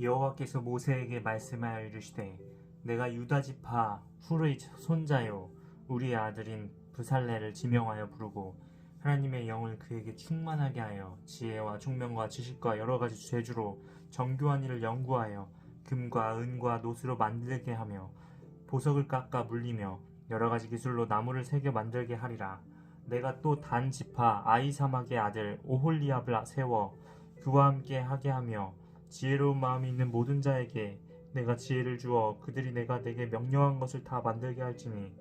여호와께서 모세에게 말씀하여 이르시되 내가 유다 지파 훌의 손자요 우리의 아들인 부살레를 지명하여 부르고 하나님의 영을 그에게 충만하게 하여 지혜와 총명과 지식과 여러 가지 재주로 정교한 일을 연구하여 금과 은과 노스로 만들게 하며 보석을 깎아 물리며 여러 가지 기술로 나무를 새겨 만들게 하리라. 내가 또 단 지파 아이사막의 아들 오홀리압을 세워 그와 함께 하게 하며 지혜로운 마음이 있는 모든 자에게 내가 지혜를 주어 그들이 내가 내게 명령한 것을 다 만들게 할지니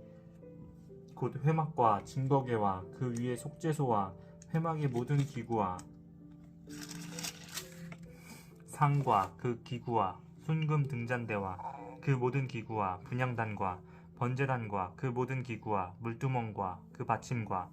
곧 회막과 증거계와 그 위에 속죄소와 회막의 모든 기구와 상과 그 기구와 순금 등잔대와 그 모든 기구와 분향단과 번제단과 그 모든 기구와 물두멍과 그 받침과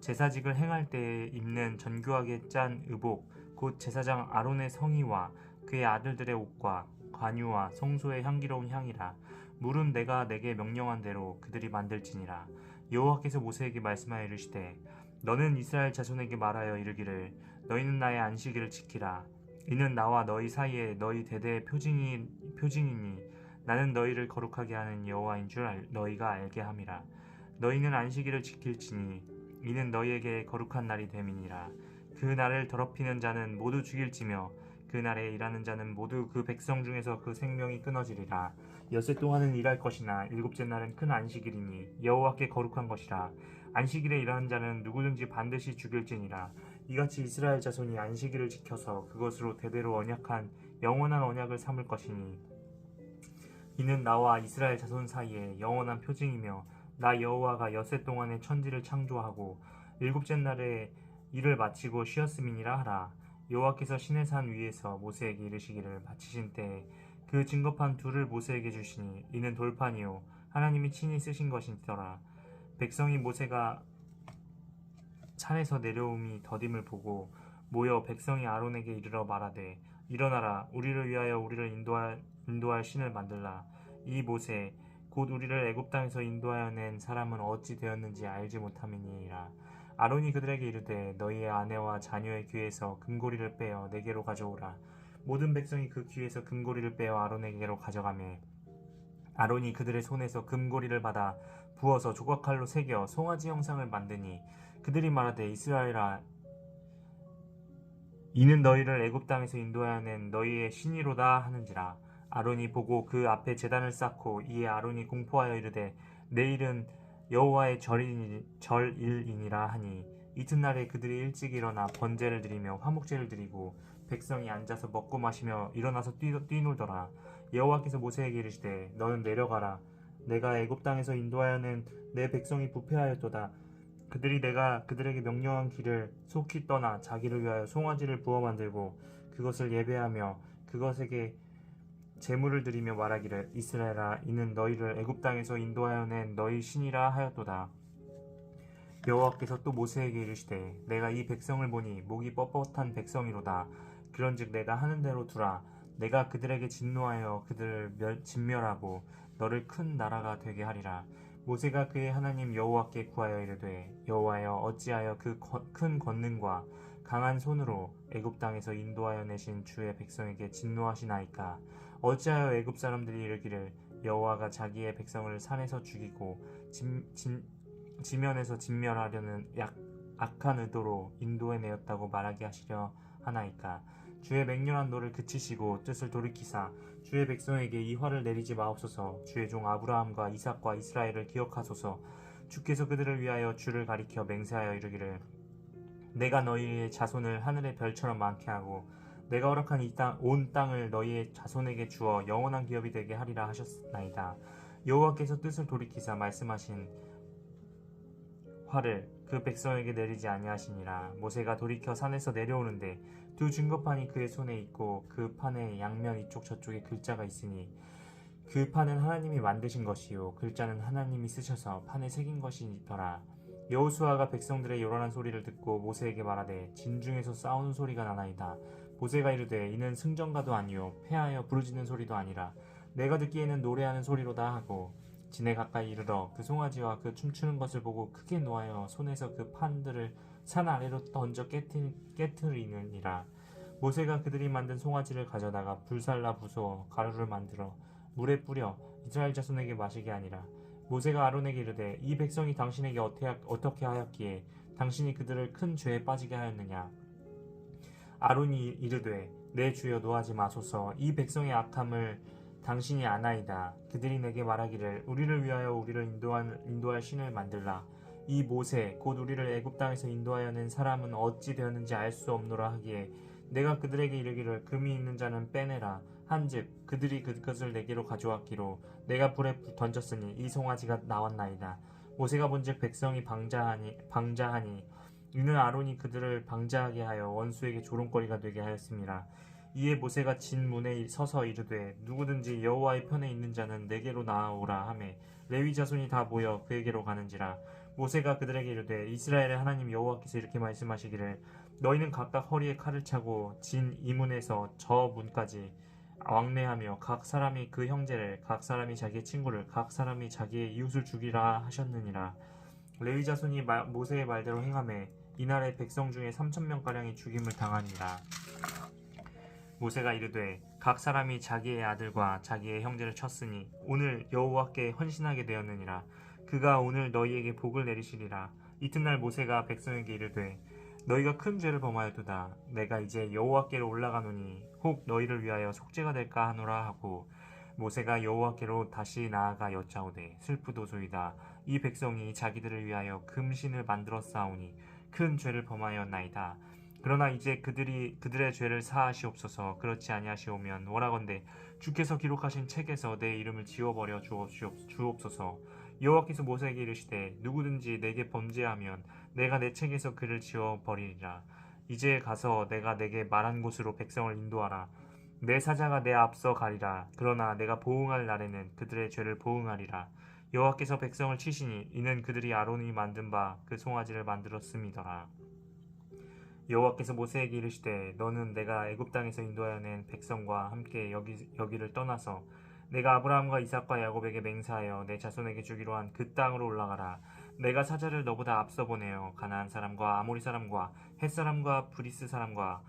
제사직을 행할 때에 입는 정교하게 짠 의복 곧 제사장 아론의 성의와 그의 아들들의 옷과 관유와 성소의 향기로운 향이라. 물은 내가 내게 명령한 대로 그들이 만들지니라. 여호와께서 모세에게 말씀하여 이르시되 너는 이스라엘 자손에게 말하여 이르기를 너희는 나의 안식일을 지키라. 이는 나와 너희 사이에 너희 대대의 표징이 표징이니 나는 너희를 거룩하게 하는 여호와인 줄 알- 너희가 알게 함이라. 너희는 안식일을 지킬지니 이는 너희에게 거룩한 날이 됨이니라. 그 날을 더럽히는 자는 모두 죽일지며 그 날에 일하는 자는 모두 그 백성 중에서 그 생명이 끊어지리라. 여세 동안은 일할 것이나 일곱째 날은 큰 안식일이니 여호와께 거룩한 것이라. 안식일에 일하는 자는 누구든지 반드시 죽일지니라. 이같이 이스라엘 자손이 안식일을 지켜서 그것으로 대대로 언약한 영원한 언약을 삼을 것이니 이는 나와 이스라엘 자손 사이에 영원한 표징이며 나 여호와가 여세 동안에 천지를 창조하고 일곱째 날에 일을 마치고 쉬었음이니라 하라 여호와께서 신의 산 위에서 모세에게 이르시기를 마치신 때에 그 증거판 둘을 모세에게 주시니 이는 돌판이요 하나님이 친히 쓰신 것이더라. 백성이 모세가 산에서 내려옴이 더딤을 보고 모여 백성이 아론에게 이르러 말하되 일어나라 우리를 위하여 우리를 인도할, 인도할 신을 만들라. 이 모세 곧 우리를 애굽 땅에서 인도하여 낸 사람은 어찌 되었는지 알지 못함이니라 아론이 그들에게 이르되 너희의 아내와 자녀의 귀에서 금고리를 빼어 내게로 가져오라. 모든 백성이 그 귀에서 금고리를 빼어 아론에게로 가져가매. 아론이 그들의 손에서 금고리를 받아 부어서 조각칼로 새겨 송아지 형상을 만드니 그들이 말하되 이스라엘아 이는 너희를 애굽 땅에서 인도하여 낸 너희의 신이로다 하는지라. 아론이 보고 그 앞에 제단을 쌓고 이에 아론이 공포하여 이르되 내일은 여호와의 절일, 절일이니라 하니 이튿날에 그들이 일찍 일어나 번제를 드리며 화목제를 드리고 백성이 앉아서 먹고 마시며 일어나서 뛰, 뛰놀더라. 여호와께서 모세에게 이르시되 너는 내려가라. 내가 애굽 땅에서 인도하여 낸내 백성이 부패하였도다. 그들이 내가 그들에게 명령한 길을 속히 떠나 자기를 위하여 송아지를 부어 만들고 그것을 예배하며 그것에게 제물을 드리며 말하기를 이스라엘아 이는 너희를 애굽 땅에서 인도하여 낸 너희 신이라 하였도다. 여호와께서 또 모세에게 이르시되 내가 이 백성을 보니 목이 뻣뻣한 백성이로다. 그런즉 내가 하는 대로 두라. 내가 그들에게 진노하여 그들을 멸- 진멸하고 너를 큰 나라가 되게 하리라. 모세가 그의 하나님 여호와께 구하여 이르되 여호와여 어찌하여 그 큰 권능과 강한 손으로 애굽 땅에서 인도하여 내신 주의 백성에게 진노하시나이까 어찌하여 애굽 사람들이 이르기를 여호와가 자기의 백성을 산에서 죽이고 진, 진, 지면에서 진멸하려는 약, 악한 의도로 인도해 내었다고 말하게 하시려 하나이까? 주의 맹렬한 노를 그치시고 뜻을 돌이키사 주의 백성에게 이 화를 내리지 마옵소서. 주의 종 아브라함과 이삭과 이스라엘을 기억하소서. 주께서 그들을 위하여 주를 가리켜 맹세하여 이르기를 내가 너희의 자손을 하늘의 별처럼 많게 하고 내가 허락한 이 땅 온 땅을 너희의 자손에게 주어 영원한 기업이 되게 하리라 하셨나이다. 여호와께서 뜻을 돌이키사 말씀하신 화를 그 백성에게 내리지 아니하시니라. 모세가 돌이켜 산에서 내려오는데 두 증거판이 그의 손에 있고 그 판의 양면 이쪽 저쪽에 글자가 있으니 그 판은 하나님이 만드신 것이요. 글자는 하나님이 쓰셔서 판에 새긴 것이더라. 여호수아가 백성들의 요란한 소리를 듣고 모세에게 말하되 진중에서 싸우는 소리가 나나이다 모세가 이르되 이는 승전가도 아니요 패하여 부르짖는 소리도 아니라 내가 듣기에는 노래하는 소리로다 하고 진에 가까이 이르러 그 송아지와 그 춤추는 것을 보고 크게 노하여 손에서 그 판들을 산 아래로 던져 깨트, 깨트리느니라. 모세가 그들이 만든 송아지를 가져다가 불살라 부수어 가루를 만들어 물에 뿌려 이스라엘 자손에게 마시게 하니라. 모세가 아론에게 이르되 이 백성이 당신에게 어떻게 하였기에 당신이 그들을 큰 죄에 빠지게 하였느냐 아론이 이르되 내 주여 노하지 마소서. 이 백성의 악함을 당신이 아나이다. 그들이 내게 말하기를 우리를 위하여 우리를 인도할, 인도할 신을 만들라. 이 모세 곧 우리를 애굽 땅에서 인도하여 낸 사람은 어찌 되었는지 알 수 없노라 하기에 내가 그들에게 이르기를 금이 있는 자는 빼내라. 한즉 그들이 그것을 내게로 가져왔기로 내가 불에 던졌으니 이 송아지가 나왔나이다. 모세가 본즉 백성이 방자하니 방자하니 이는 아론이 그들을 방자하게 하여 원수에게 조롱거리가 되게 하였습니다. 이에 모세가 진 문에 서서 이르되 누구든지 여호와의 편에 있는 자는 내게로 나아오라 하매 레위 자손이 다 모여 그에게로 가는지라 모세가 그들에게 이르되 이스라엘의 하나님 여호와께서 이렇게 말씀하시기를 너희는 각각 허리에 칼을 차고 진 이문에서 저 문까지 왕래하며 각 사람이 그 형제를 각 사람이 자기의 친구를 각 사람이 자기의 이웃을 죽이라 하셨느니라 레위 자손이 마- 모세의 말대로 행하매 이날에 백성 중에 3천 명 가량이 죽임을 당하니라 모세가 이르되 각 사람이 자기의 아들과 자기의 형제를 쳤으니 오늘 여호와께 헌신하게 되었느니라. 그가 오늘 너희에게 복을 내리시리라. 이튿날 모세가 백성에게 이르되 너희가 큰 죄를 범하였도다. 내가 이제 여호와께로 올라가노니 혹 너희를 위하여 속죄가 될까 하노라 하고 모세가 여호와께로 다시 나아가 여짜오되 슬프도소이다. 이 백성이 자기들을 위하여 금신을 만들어 싸우니 큰 죄를 범하였나이다. 그러나 이제 그들이 그들의 죄를 사하시옵소서. 그렇지 아니하시오면 원하건대? 주께서 기록하신 책에서 내 이름을 지워버려 주옵소서. 여호와께서 모세에게 이르시되 누구든지 내게 범죄하면 내가 내 책에서 그를 지워버리리라. 이제 가서 내가 내게 말한 곳으로 백성을 인도하라. 내 사자가 내 앞서 가리라. 그러나 내가 보응할 날에는 그들의 죄를 보응하리라 여호와께서 백성을 치시니 이는 그들이 아론이 만든 바 그 송아지를 만들었음이더라. 여호와께서 모세에게 이르시되 너는 내가 애굽 땅에서 인도하여 낸 백성과 함께 여기 여기를 떠나서 내가 아브라함과 이삭과 야곱에게 맹세하여 내 자손에게 주기로 한 그 땅으로 올라가라. 내가 사자를 너보다 앞서 보내어 가나안 사람과 아모리 사람과 헷 사람과 브리스 사람과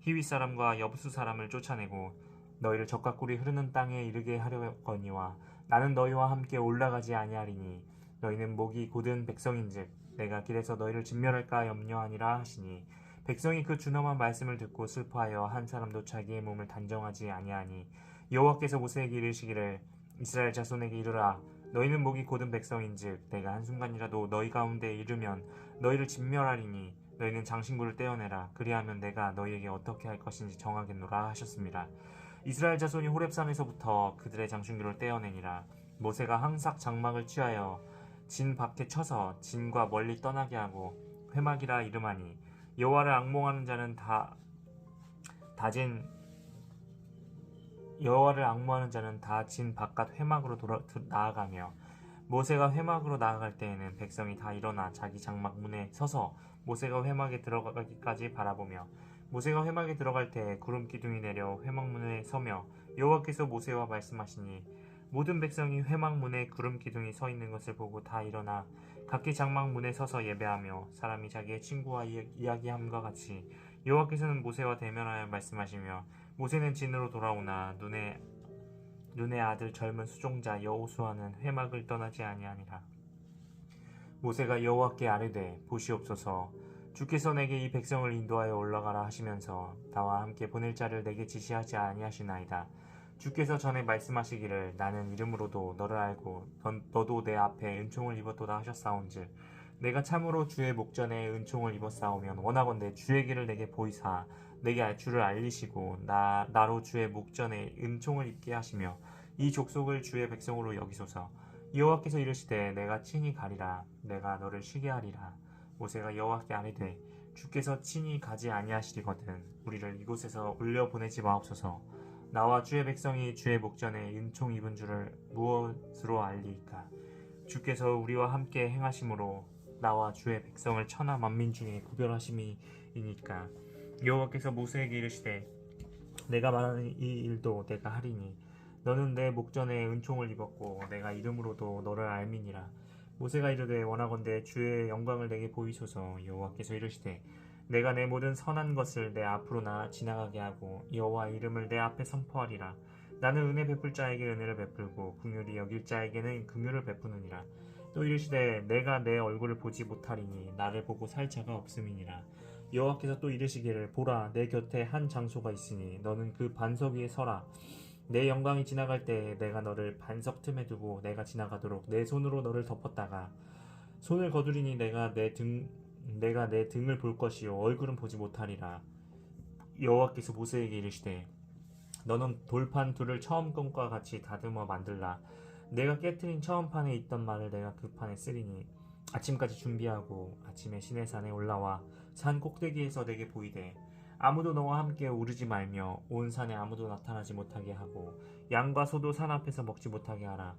히위 사람과 여부스 사람을 쫓아내고 너희를 적과 꿀이 흐르는 땅에 이르게 하려거니와 나는 너희와 함께 올라가지 아니하리니 너희는 목이 곧은 백성인즉 내가 길에서 너희를 진멸할까 염려하니라 하시니 백성이 그 준엄한 말씀을 듣고 슬퍼하여 한 사람도 자기의 몸을 단정하지 아니하니 여호와께서 모세에게 이르시기를 이스라엘 자손에게 이르라 너희는 목이 곧은 백성인즉 내가 한순간이라도 너희 가운데 이르면 너희를 진멸하리니 너희는 장신구를 떼어내라 그리하면 내가 너희에게 어떻게 할 것인지 정하겠노라 하셨습니다 이스라엘 자손이 호렙산에서부터 그들의 장신구를 떼어내니라. 모세가 항삭 장막을 취하여 진 밖에 쳐서 진과 멀리 떠나게 하고 회막이라 이름하니 여호와를 악몽하는 자는 다 다진 여호와를 악모하는 자는 다 진 바깥 회막으로 돌아, 드- 나아가며 모세가 회막으로 나아갈 때에는 백성이 다 일어나 자기 장막 문에 서서 모세가 회막에 들어가기까지 바라보며 모세가 회막에 들어갈 때 구름 기둥이 내려 회막 문에 서며 여호와께서 모세와 말씀하시니 모든 백성이 회막 문에 구름 기둥이 서 있는 것을 보고 다 일어나 각기 장막 문에 서서 예배하며 사람이 자기의 친구와 이- 이야기함과 같이 여호와께서는 모세와 대면하여 말씀하시며 모세는 진으로 돌아오나 눈에 눈의 아들 젊은 수종자 여호수아는 회막을 떠나지 아니하니라. 모세가 여호와께 아뢰되 보시옵소서 주께서 내게 이 백성을 인도하여 올라가라 하시면서 나와 함께 보낼 자를 내게 지시하지 아니하시나이다. 주께서 전에 말씀하시기를 나는 이름으로도 너를 알고 넌, 너도 내 앞에 은총을 입었도다 하셨사온즉 내가 참으로 주의 목전에 은총을 입었사오면 원하건대 주의 길을 내게 보이사 내게 주를 알리시고 나, 나로 주의 목전에 은총을 입게 하시며 이 족속을 주의 백성으로 여기소서. 여호와께서 이르시되 내가 친히 가리라. 내가 너를 쉬게 하리라 모세가 여호와께 아뢰되 주께서 친히 가지 아니하시리거든 우리를 이곳에서 올려 보내지 마옵소서. 나와 주의 백성이 주의 목전에 은총 입은 줄을 무엇으로 알리이까? 주께서 우리와 함께 행하심으로 나와 주의 백성을 천하 만민 중에 구별하심이니까. 여호와께서 모세에게 이르시되 내가 말하는 이 일도 내가 하리니 너는 내 목전에 은총을 입었고 내가 이름으로도 너를 알미니라 모세가 이르되 원하건대 주의 영광을 내게 보이소서. 여호와께서 이르시되 내가 내 모든 선한 것을 내 앞으로 나 지나가게 하고 여호와 이름을 내 앞에 선포하리라. 나는 은혜 베풀 자에게 은혜를 베풀고 긍휼히 여길 자에게는 긍휼을 베푸느니라. 또 이르시되 내가 내 얼굴을 보지 못하리니 나를 보고 살 자가 없음이니라. 여호와께서 또 이르시기를 보라 내 곁에 한 장소가 있으니 너는 그 반석 위에 서라 내 영광이 지나갈 때 내가 너를 반석 틈에 두고 내가 지나가도록 내 손으로 너를 덮었다가 손을 거두리니 내가 내 등 내가 내 등을 볼 것이요. 얼굴은 보지 못하리라. 여호와께서 모세에게 이르시되 너는 돌판 둘을 처음 것과 같이 다듬어 만들라. 내가 깨뜨린 처음 판에 있던 말을 내가 그 판에 쓰리니 아침까지 준비하고 아침에 시내산에 올라와 산 꼭대기에서 내게 보이되 아무도 너와 함께 오르지 말며 온 산에 아무도 나타나지 못하게 하고 양과 소도 산 앞에서 먹지 못하게 하라.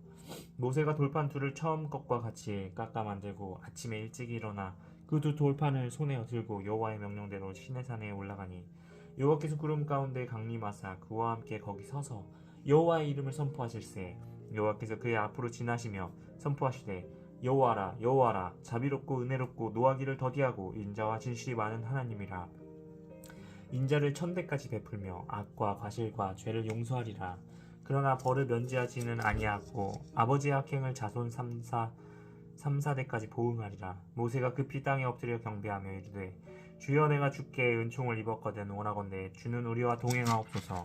모세가 돌판 둘을 처음 것과 같이 깎아 만들고 아침에 일찍 일어나 그 두 돌판을 손에 들고 여호와의 명령대로 시내산에 올라가니 여호와께서 구름 가운데 강림하사 그와 함께 거기 서서 여호와의 이름을 선포하실세. 여호와께서 그의 앞으로 지나시며 선포하시되 여호와라 여호와라 자비롭고 은혜롭고 노하기를 더디하고 인자와 진실이 많은 하나님이라 인자를 천대까지 베풀며 악과 과실과 죄를 용서하리라. 그러나 벌을 면제하지는 아니하고 아버지의 악행을 자손 3사 3, 4대까지 보응하리라. 모세가 급히 땅에 엎드려 경배하며 이르되 주여 내가 주께 은총을 입었거든 원하건대 주는 우리와 동행하옵소서.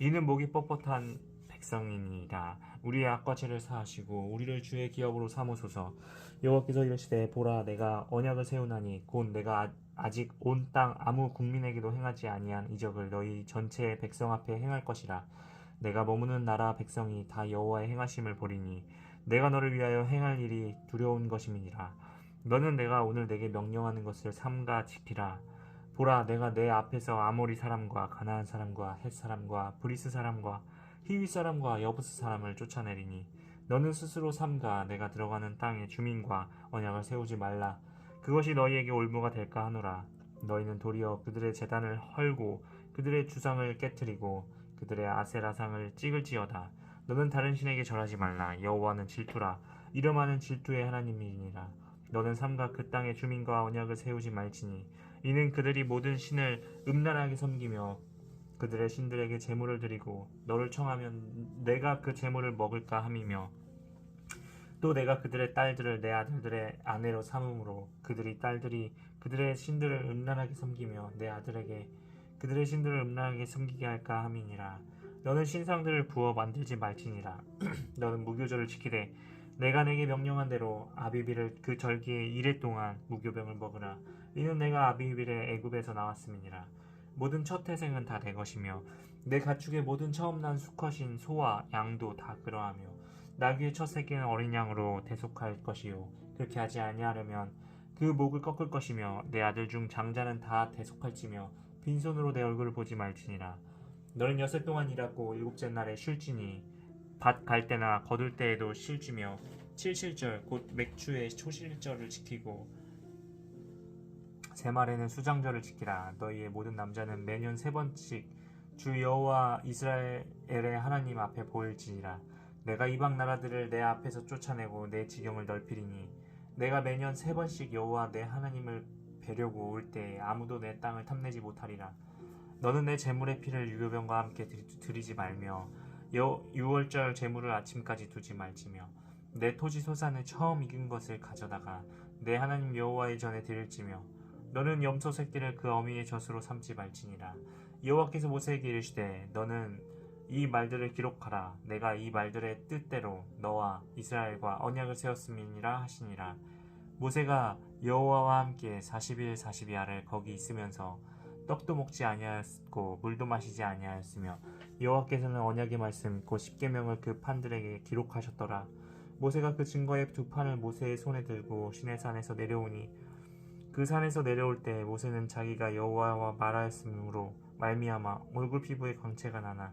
이는 목이 뻣뻣한 백성이니라. 우리의 악과 죄를 사하시고 우리를 주의 기업으로 삼으소서. 여호와께서 이르시되 보라 내가 언약을 세우나니 곧 내가 아- 아직 온 땅 아무 국민에게도 행하지 아니한 이적을 너희 전체 백성 앞에 행할 것이라. 내가 머무는 나라 백성이 다 여호와의 행하심을 보리니 내가 너를 위하여 행할 일이 두려운 것임이니라. 너는 내가 오늘 내게 명령하는 것을 삼가 지키라. 보라 내가 내 앞에서 아모리 사람과 가나안 사람과 헷 사람과 브리스 사람과 히위 사람과 여부스 사람을 쫓아내리니 너는 스스로 삼가 내가 들어가는 땅의 주민과 언약을 세우지 말라 그것이 너희에게 올무가 될까 하노라. 너희는 도리어 그들의 재단을 헐고 그들의 주상을 깨뜨리고 그들의 아세라상을 찍을지어다. 너는 다른 신에게 절하지 말라. 여호와는 질투라. 이름하는 질투의 하나님이니라. 너는 삼가 그 땅의 주민과 언약을 세우지 말지니 이는 그들이 모든 신을 음란하게 섬기며 그들의 신들에게 제물을 드리고 너를 청하면 내가 그 제물을 먹을까 함이며 또 내가 그들의 딸들을 내 아들들의 아내로 삼음으로 그들이 딸들이 그들의 신들을 음란하게 섬기며 내 아들에게 그들의 신들을 음란하게 섬기게 할까 함이니라. 너는 신상들을 부어 만들지 말지니라. 너는 무교절을 지키되 내가 내게 명령한 대로 아비비를 그 절기에 이래 동안 무교병을 먹으라. 이는 내가 아비비를 애굽에서 나왔음이니라. 모든 첫 태생은 다 내 것이며 내 가축의 모든 처음 난 수컷인 소와 양도 다 그러하며 나귀의 첫 새끼는 어린 양으로 대속할 것이요. 그렇게 하지 아니하려면 그 목을 꺾을 것이며 내 아들 중 장자는 다 대속할지며 빈손으로 내 얼굴을 보지 말지니라. 너는 여섯 동안 일하고 일곱째 날에 쉴지니 밭 갈 때나 거둘 때에도 쉴지며 칠실절 곧 맥주의 초실절을 지키고 새말에는 수장절을 지키라. 너희의 모든 남자는 매년 세 번씩 주 여호와 이스라엘의 하나님 앞에 보일지니라 내가 이방 나라들을 내 앞에서 쫓아내고 내 지경을 넓히리니 내가 매년 세 번씩 여호와 내 하나님을 뵈려고 올 때에 아무도 내 땅을 탐내지 못하리라. 너는 내 재물의 피를 유교병과 함께 드리- 드리지 말며 여 유월절 재물을 아침까지 두지 말지며 내 토지 소산을 처음 익은 것을 가져다가 내 하나님 여호와의 전에 드릴지며 너는 염소 새끼를 그 어미의 젖으로 삼지 말지니라. 여호와께서 모세에게 이르시되 너는 이 말들을 기록하라. 내가 이 말들의 뜻대로 너와 이스라엘과 언약을 세웠음이니라 하시니라. 모세가 여호와와 함께 40일 42야를 거기 있으면서 떡도 먹지 아니하였고 물도 마시지 아니하였으며 여호와께서는 언약의 말씀 곧 십계명을 그 판들에게 기록하셨더라. 모세가 그 증거의 두 판을 모세의 손에 들고 시내 산에서 내려오니 그 산에서 내려올 때 모세는 자기가 여호와와 말하였으므로 말미암아 얼굴 피부에 광채가 나나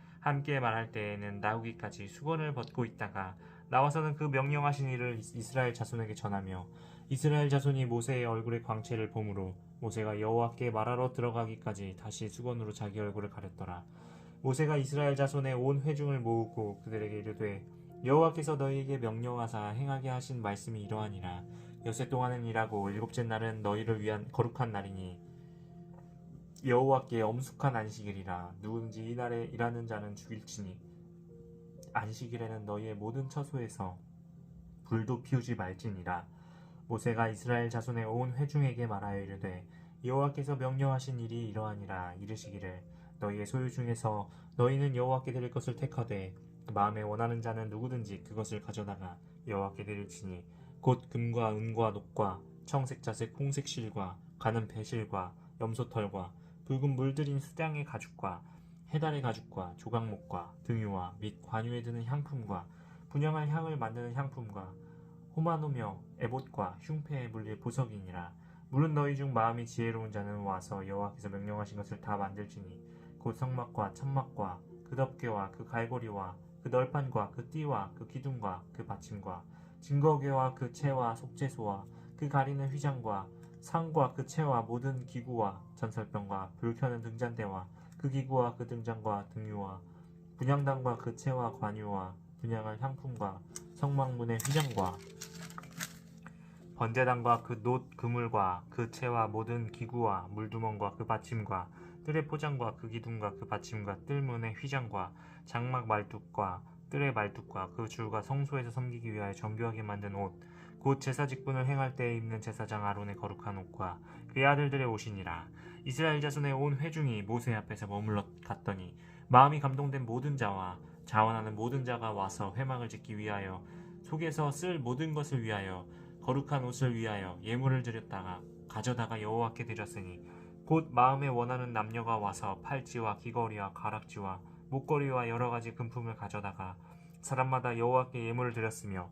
함께 말할 때에는 나오기까지 수건을 벗고 있다가 나와서는 그 명령하신 일을 이스- 이스라엘 자손에게 전하며 이스라엘 자손이 모세의 얼굴의 광채를 보므로 모세가 여호와께 말하러 들어가기까지 다시 수건으로 자기 얼굴을 가렸더라. 모세가 이스라엘 자손의 온 회중을 모으고 그들에게 이르되 여호와께서 너희에게 명령하사 행하게 하신 말씀이 이러하니라 여세 동안은 일하고 일곱째 날은 너희를 위한 거룩한 날이니 여호와께 엄숙한 안식일이라 누구든지 이 날에 일하는 자는 죽일지니 안식일에는 너희의 모든 처소에서 불도 피우지 말지니라. 모세가 이스라엘 자손의 온 회중에게 말하여 이르되 여호와께서 명령하신 일이 이러하니라 이르시기를 너희의 소유 중에서 너희는 여호와께 드릴 것을 택하되 마음에 원하는 자는 누구든지 그것을 가져다가 여호와께 드릴지니 곧 금과 은과 녹과 청색 자색 홍색 실과 가는 배실과 염소털과 붉은 물들인 수장의 가죽과 해달의 가죽과 조각목과 등유와 및 관유에 드는 향품과 분양할 향을 만드는 향품과 호마노며 에봇과 흉패에 물릴 보석이니라. 물은 너희 중 마음이 지혜로운 자는 와서 여호와께서 명령하신 것을 다 만들지니 곧 성막과 천막과 그 덮개와 그 갈고리와 그 널판과 그 띠와 그 기둥과 그 받침과 증거궤와 그 채와 속죄소와 그 가리는 휘장과 상과 그 채와 모든 기구와 전설병과 불 켜는 등잔대와 그 기구와 그 등잔과 등유와 분향단과 그 채와 관유와 분향할 향품과 성막문의 휘장과 번제단과 그 놋 그물과 그 채와 모든 기구와 물두멍과 그 받침과 뜰의 포장과 그 기둥과 그 받침과 뜰문의 휘장과 장막 말뚝과 뜰의 말뚝과 그 줄과 성소에서 섬기기 위하여 정교하게 만든 옷, 곧 제사 직분을 행할 때에 입는 제사장 아론의 거룩한 옷과 그의 아들들의 옷이니라. 이스라엘 자손의 온 회중이 모세 앞에서 머물러 갔더니 마음이 감동된 모든 자와 자원하는 모든 자가 와서 회막을 짓기 위하여 속에서 쓸 모든 것을 위하여 거룩한 옷을 위하여 예물을 드렸다가 가져다가 여호와께 드렸으니 곧 마음에 원하는 남녀가 와서 팔찌와 귀걸이와 가락지와 목걸이와 여러 가지 금품을 가져다가 사람마다 여호와께 예물을 드렸으며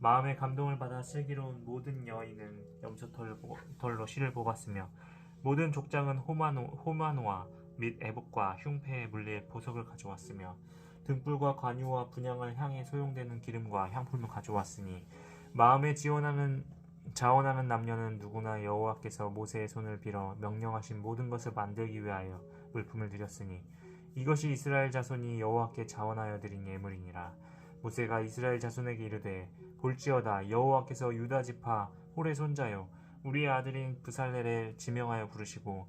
마음의 감동을 받아 슬기로운 모든 여인은 염소털로 실을 뽑았으며 모든 족장은 호마노, 호마노와 및 애복과 흉패에 물릴 보석을 가져왔으며 등불과 관유와 분양을 향해 소용되는 기름과 향품을 가져왔으니 마음에 지원하는 자원하는 남녀는 누구나 여호와께서 모세의 손을 빌어 명령하신 모든 것을 만들기 위하여 물품을 드렸으니 이것이 이스라엘 자손이 여호와께 자원하여 드린 예물이니라 모세가 이스라엘 자손에게 이르되 볼지어다 여호와께서 유다 지파 홀의 손자요 우리의 아들인 부살레를 지명하여 부르시고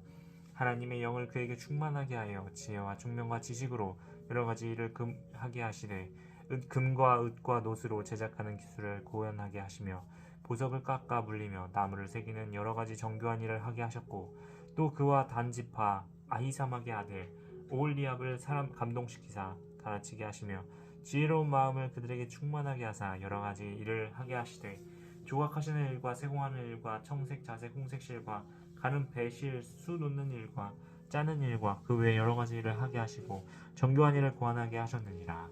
하나님의 영을 그에게 충만하게 하여 지혜와 총명과 지식으로 여러 가지 일을 금, 하게 하시되 은, 금과 읒과 노스로 제작하는 기술을 고연하게 하시며 보석을 깎아 물리며 나무를 새기는 여러 가지 정교한 일을 하게 하셨고 또 그와 단지파 아히사막의 아들 오홀리압을 사람 감동시키사 가르치게 하시며 지혜로운 마음을 그들에게 충만하게 하사 여러 가지 일을 하게 하시되 조각하시는 일과 세공하는 일과 청색 자색 홍색 실과 가는 배실 수 놓는 일과 짜는 일과 그 외 여러 가지 일을 하게 하시고 정교한 일을 고안하게 하셨느니라